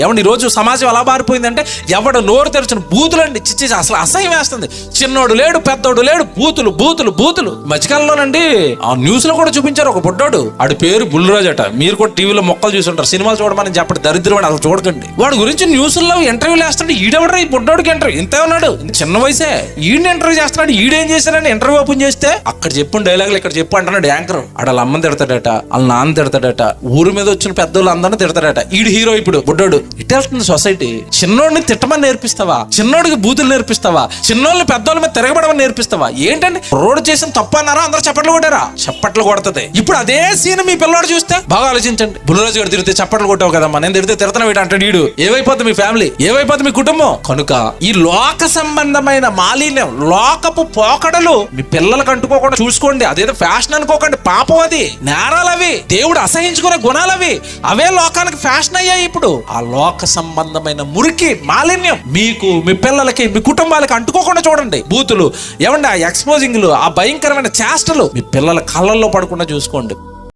ఏమండి ఈ రోజు సమాజం ఎలా మారిపోయిందంటే ఎవడు నోరు తెరిచిన బూతులండి. చిచ్చి అసలు అసహ్యం వేస్తుంది. చిన్నోడు లేడు పెద్దోడు లేడు బూతులు బూతులు బూతులు. మధ్యకాలంలోనండి ఆ న్యూస్లో కూడా చూపించారు ఒక బుడ్డోడు. ఆడి పేరు బుల్లిరాజు అట. మీరు కూడా టీవీలో మొక్కలు చూసుంటారు సినిమాలు చూడమని చెప్పండి దరిద్రం అసలు చూడకండి. వాడి గురించి న్యూస్లో ఇంటర్వ్యూలు వేస్తుంటే ఈడెవడరా ఈ బుడ్డోడికి ఇంటర్వ్యూ ఇంతే ఉన్నాడు. చిన్న వయసే. ఈడిని ఇంటర్వ్యూ చేస్తున్నాడు. ఈడేం చేశారని ఇంటర్వ్యూ ఓపెన్ చేస్తే అక్కడ చెప్పిన డైలాగులు ఇక్కడ చెప్పు అంటున్నాడు యాంకర్. ఆడ వాళ్ళ అమ్మని తిడతాడట వాళ్ళ నాన్న తిడతాడట ఊరి మీద వచ్చిన పెద్దోళ్ళు అందరిని తిడతాడట. ఈడు హీరో ఇప్పుడు బుడ్డోడు. ఇటెళ్తుంది సొసైటీ. చిన్నోడిని తిట్టమని నేర్పిస్తావా? చిన్నోడికి బూతులు నేర్పిస్తావా? చిన్నోళ్ళని పెద్దోళ్ళ మీద తిరగబడమని నేర్పిస్తావా? ఏంటంటే రోడ్ చేసిన తప్పు అన్నారా? అందరూ చప్పట్లు కొట్టారా? చప్పట్లు కొడుతుంది. ఇప్పుడు అదే సీన్ మీ పిల్లోడు చూస్తే? బాగా ఆలోచించండి. బుల్లిరాజు గారు తిరిగితే చప్పట్లు కొట్టావు కదమ్మా. నేను తిరిగితే తిడతాను వీడు అంటాడు వీడు ఏమైపోతుంది మీ ఫ్యామిలీ? ఏమైపోతుంది మీ కుటుంబం? కనుక ఈ లోక సంబంధమైన మాలిన్యం లోకపు పోకడలు మీ పిల్లలకు అంటుకోకుండా చూసుకోండి. అదేదో ఫ్యాషన్ అనుకోకండి. పాపం అది. నేరాలు అవి దేవుడు అసహించుకునే గుణాలు అవి అవే లోకానికి ఫ్యాషన్ అయ్యాయి ఇప్పుడు. ఆ లోక సంబంధమైన మురికి మాలిన్యం మీకు మీ పిల్లలకి మీ కుటుంబాలకి అంటుకోకుండా చూడండి. బూతులు ఏమండి ఆ ఎక్స్పోజింగ్లు ఆ భయంకరమైన చేష్టలు మీ పిల్లల కళ్ళల్లో పడకుండా చూసుకోండి.